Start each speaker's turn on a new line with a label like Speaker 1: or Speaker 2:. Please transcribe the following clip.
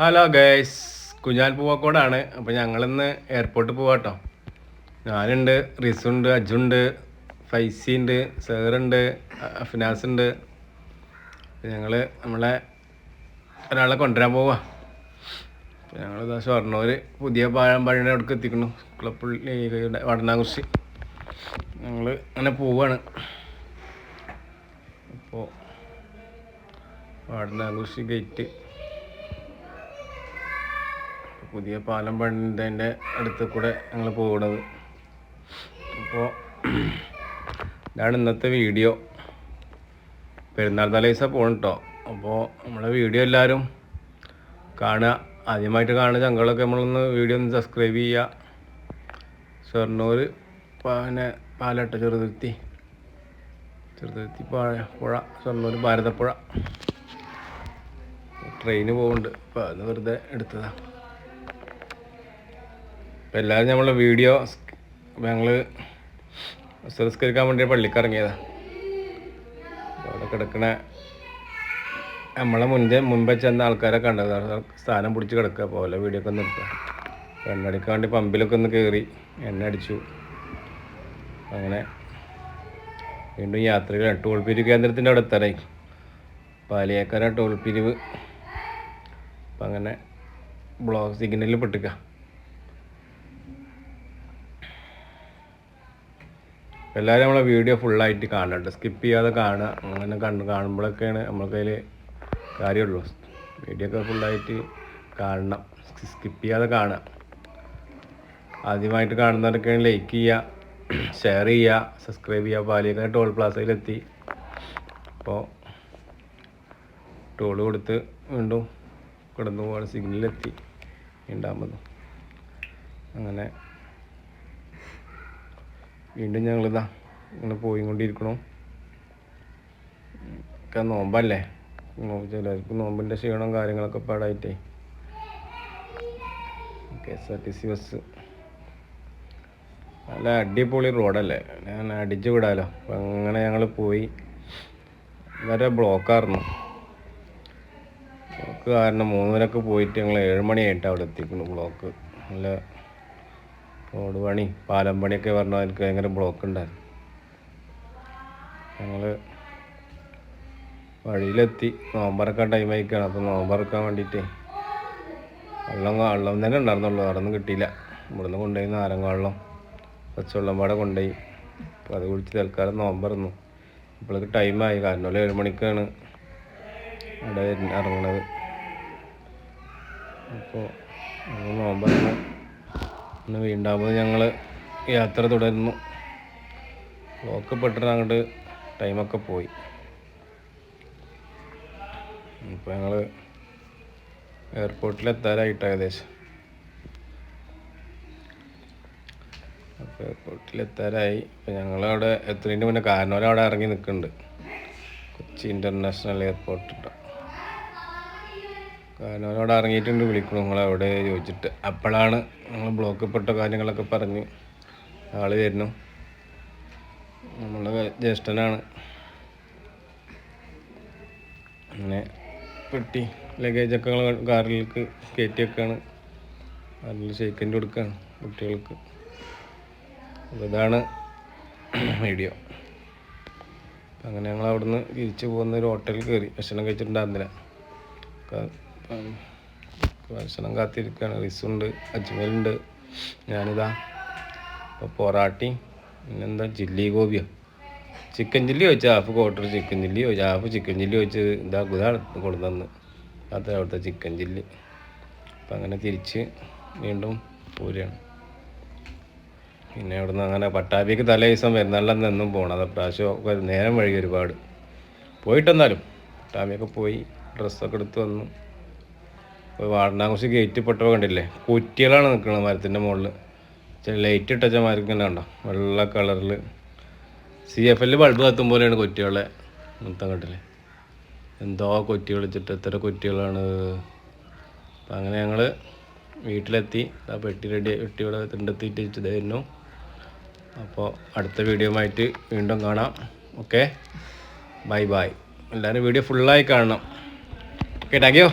Speaker 1: Hello guys കുഞ്ഞാൽ പൂവക്കോടാണ്. അപ്പോൾ ഞങ്ങളിന്ന് എയർപോർട്ടിൽ പോവാട്ടോ. ഞാനുണ്ട് റിസുണ്ട് അജുണ്ട് ഫൈസി ഉണ്ട് സേറുണ്ട് അഫിനാസ് ഉണ്ട് ഞങ്ങൾ നമ്മളെ ഒരാളെ കൊണ്ടുവരാൻ പോവാ. ഞങ്ങളിതാ ഷൊർണൂർ പുതിയ പാഴമ്പഴിയുടെ അടുക്ക് എത്തിക്കുന്നു. കുളപ്പള്ളി വടനാകുറിശി. ഞങ്ങൾ അങ്ങനെ പോവാണ്. അപ്പോൾ വടനാകുശി ഗേറ്റ് പുതിയ പാലം പണിതതിന്റെ അടുത്ത് കൂടെ ഞങ്ങൾ പോകുന്നത് അപ്പോൾ ഇതാണ് ഇന്നത്തെ വീഡിയോ. പെരുന്നാൾ തലേസ പോകണം കേട്ടോ അപ്പോൾ നമ്മളെ വീഡിയോ എല്ലാവരും കാണുക. ആദ്യമായിട്ട് കാണുന്ന ചങ്കളൊക്കെ നമ്മളൊന്ന് വീഡിയോ ഒന്ന് സബ്സ്ക്രൈബ് ചെയ്യുക. ഷൊർണൂർ പിന്നെ പാലട്ട ചെറുതുരുത്തി. ചെറുതുരുത്തി പാഴ ഷൊർണൂർ ഭാരതപ്പുഴ. ട്രെയിന് പോകുന്നുണ്ട് അപ്പോൾ അത് വെറുതെ എടുത്തതാണ് അപ്പോൾ എല്ലാവരും നമ്മളെ വീഡിയോ ഞങ്ങൾ സംസ്കരിക്കാൻ വേണ്ടി പള്ളിക്ക് ഇറങ്ങിയതാണ് അവിടെ കിടക്കണ നമ്മളെ മുൻപേ മുൻപേ ചെന്ന ആൾക്കാരെ കണ്ടത്. സ്ഥാനം പിടിച്ച് കിടക്കുക. പോലെ വീഡിയോ ഒക്കെ ഒന്ന് എടുക്കുക. എണ്ണ അടിക്കാൻ വേണ്ടി പമ്പിലൊക്കെ ഒന്ന് കയറി എണ്ണ അടിച്ചു. അങ്ങനെ വീണ്ടും യാത്രകൾ ടോൾ പിരിവ് കേന്ദ്രത്തിന്റെ അവിടെ എത്താറായി പാലിയേക്കര ടോൾ പിരിവ്. അപ്പം അങ്ങനെ ബ്ലോക്ക് സിഗ്നലിൽ പെട്ടിക്കുക. എല്ലാവരും നമ്മളെ വീഡിയോ ഫുള്ളായിട്ട് കാണണ്ട സ്കിപ്പ് ചെയ്യാതെ കാണുക. അങ്ങനെ കണ്ട് കാണുമ്പോഴൊക്കെയാണ് നമ്മൾക്കതിൽ കാര്യമുള്ളൂ. വീഡിയോ ഒക്കെ ഫുള്ളായിട്ട് കാണണം. സ്കിപ്പ് ചെയ്യാതെ കാണുക. ആദ്യമായിട്ട് കാണുന്നവരൊക്കെയാണ് ലൈക്ക് ചെയ്യുക ഷെയർ ചെയ്യുക സബ്സ്ക്രൈബ് ചെയ്യുക. പാലിയൊക്കെ ടോൾ പ്ലാസയിലെത്തി അപ്പോൾ ടോൾ കൊടുത്ത് വീണ്ടും കിടന്നു പോകാൻ സിഗ്നലിലെത്തി ഉണ്ടാകുമ്പോൾ അങ്ങനെ വീണ്ടും ഞങ്ങളിതാ ഇങ്ങനെ പോയിക്കൊണ്ടിരിക്കണു. ഒക്കെ നോമ്പല്ലേ? നോമ്പ് ചിലർക്ക് നോമ്പിന്റെ ക്ഷീണം കാര്യങ്ങളൊക്കെ പാടായിട്ടേ. K S R T C bus നല്ല അടിപൊളി റോഡല്ലേ? ഞാൻ അടിച്ചു വിടാലോ. അപ്പം അങ്ങനെ ഞങ്ങൾ പോയി. വരെ ബ്ലോക്കായിരുന്നു ബ്ലോക്ക് കാരണം മൂന്നരക്ക് പോയിട്ട് ഞങ്ങൾ ഏഴ് മണിയായിട്ട് അവിടെ എത്തിക്കുന്നു ബ്ലോക്ക്. നല്ല റോഡ് പണി പാലം പണിയൊക്കെ പറഞ്ഞാൽ എനിക്ക് ഭയങ്കര ബ്ലോക്ക് ഉണ്ടായിരുന്നു. ഞങ്ങൾ വഴിയിലെത്തി. നോമ്പറക്കാൻ ടൈം ആയിക്കാണ്. അപ്പോൾ നോമ്പറക്കാൻ വേണ്ടിയിട്ട് വെള്ളം വെള്ളം തന്നെ ഉണ്ടായിരുന്നുള്ളൂ. അവിടെ ഒന്നും കിട്ടിയില്ല. ഇവിടുന്ന് കൊണ്ടുപോയി നാരങ്ങ വെള്ളം പച്ചവെള്ളം പാടെ കൊണ്ടുപോയി. അപ്പോൾ അത് കുടിച്ച് തൽക്കാലം നോമ്പറന്നു ഇപ്പോഴേക്ക് ടൈമായി കാരണം ഏഴ് മണിക്കാണ് അവിടെ ഇറങ്ങണത് അപ്പോൾ ഞങ്ങൾ ഇന്ന് വീണ്ടാകുമ്പോൾ ഞങ്ങൾ യാത്ര തുടരുന്നു. ബ്ലോക്ക് പെട്ടിട്ട് അങ്ങോട്ട് ടൈമൊക്കെ പോയി. ഇപ്പോൾ ഞങ്ങൾ എയർപോർട്ടിൽ എയർപോർട്ടിലെത്താറായിട്ട് ഏകദേശം. അപ്പോൾ എയർപോർട്ടിലെത്താറായി ഇപ്പോൾ ഞങ്ങളവിടെ എത്തുന്നതിന് മുന്നേ കാരണവരവിടെ ഇറങ്ങി നിൽക്കുന്നുണ്ട് കൊച്ചി ഇന്റർനാഷണൽ എയർപോർട്ട് അവിടെ ഇറങ്ങിയിട്ടുണ്ട് വിളിക്കണം നിങ്ങൾ അവിടെ ചോദിച്ചിട്ട്. അപ്പോഴാണ് നിങ്ങൾ ബ്ലോക്ക് പെട്ട കാര്യങ്ങളൊക്കെ പറഞ്ഞ് ആൾ വരുന്നു. നമ്മളെ ജ്യേഷ്ഠനാണ്. അങ്ങനെ പെട്ടി ലഗേജൊക്കെ കാറിലേക്ക് കയറ്റിയൊക്കെയാണ്. കാറിൽ ഷെയ്ക്കന്റെ കൊടുക്കുകയാണ് കുട്ടികൾക്ക്. അപ്പോൾ ഇതാണ് വീഡിയോ. അങ്ങനെ ഞങ്ങൾ അവിടുന്ന് തിരിച്ചു പോകുന്ന ഒരു ഹോട്ടലിൽ കയറി. ഭക്ഷണം കഴിച്ചിട്ടുണ്ടായിരുന്നില്ല ഭക്ഷണം കാത്തിരിക്കുകയാണ് റിസുണ്ട് അജ്മലുണ്ട് ഞാനിതാ ഇപ്പോൾ പൊറാട്ടി പിന്നെന്താ ചില്ലി ഗോപിയോ ചിക്കൻ ചില്ലി വെച്ചാൽ ഹാഫ് ക്വാർട്ടർ ചിക്കൻ ചില്ലി വെച്ചാൽ ഹാഫ് ചിക്കൻ ചില്ലി വെച്ച് ഇതാ ഇതാണ് കൊടുത്തന്ന് അത്ര അവിടുത്തെ ചിക്കൻ ചില്ലി അപ്പം അങ്ങനെ തിരിച്ച് വീണ്ടും പോരുകയാണ് പിന്നെ അവിടുന്ന് അങ്ങനെ പട്ടാപിക്ക് തലേ ദിവസം വരുന്നാളിൽ എന്നും പോകണം അത് പ്രാവശ്യം നേരം വഴി ഒരുപാട്. പോയിട്ടെന്നാലും പട്ടാപിയൊക്കെ പോയി ഡ്രസ്സൊക്കെ എടുത്ത് വന്നു. ഇപ്പോൾ ഗേറ്റ് പെട്ടപ്പോൾ കണ്ടില്ലേ? കുറ്റികളാണ് നിൽക്കുന്നത് മരത്തിന്റെ മുകളിൽ ലൈറ്റ് ഇട്ടച്ച മരത്തിൽ കണ്ടോ? വെള്ള കളറിൽ സി എഫ് എല്ലിൽ ബൾബ് കത്തും പോലെയാണ് കുറ്റികളെ. മൊത്തം കണ്ടില്ലേ? എന്തോ കുറ്റി വിളിച്ചിട്ട് എത്ര കുറ്റികളാണ്. അപ്പം അങ്ങനെ ഞങ്ങൾ വീട്ടിലെത്തി. ആ പെട്ടി റെഡി പെട്ടി ഇവിടെ തിണ്ടെത്തിയിട്ട് ഇതായിരുന്നു അപ്പോൾ അടുത്ത വീഡിയോ ആയിട്ട് വീണ്ടും കാണാം. ഓക്കെ ബൈ ബൈ എല്ലാവരും വീഡിയോ ഫുള്ളായി കാണണം. Okay thank you